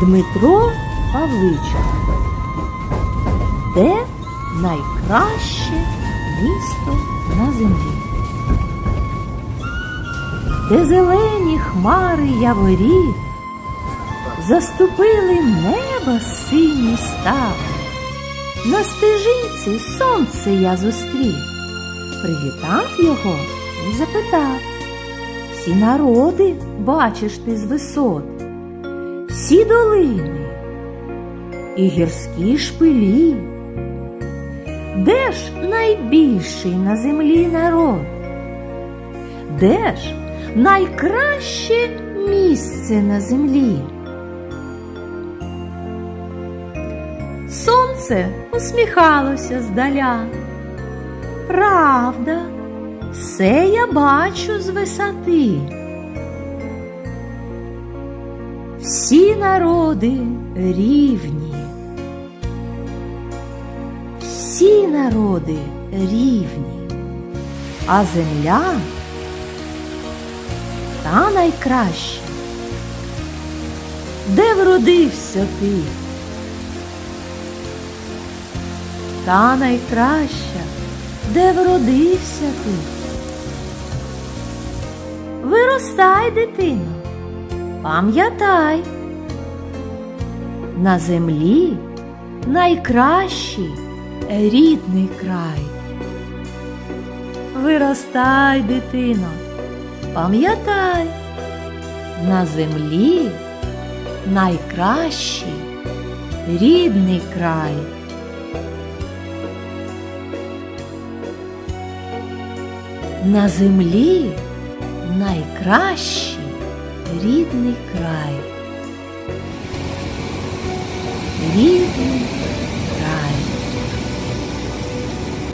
Дмитро Павличенко. Де найкраще місто на землі? Де зелені хмари яворів заступили небо синій став. На стежинці сонце я зустрів, привітав його і запитав. Всі народи бачиш ти з висот, всі долини і гірські шпилі. Де ж найбільший на землі народ? Де ж найкраще місце на землі? Сонце усміхалося здаля. Правда, все я бачу з висоти. Всі народи рівні. Всі народи рівні, а земля та найкраща. Де вродився ти? Та найкраща, де вродився ти? Виростай, дитино, пам'ятай, на землі найкращий рідний край. Виростай, дитино, пам'ятай, на землі найкращий рідний край. На землі найкращий рідний край. Рідний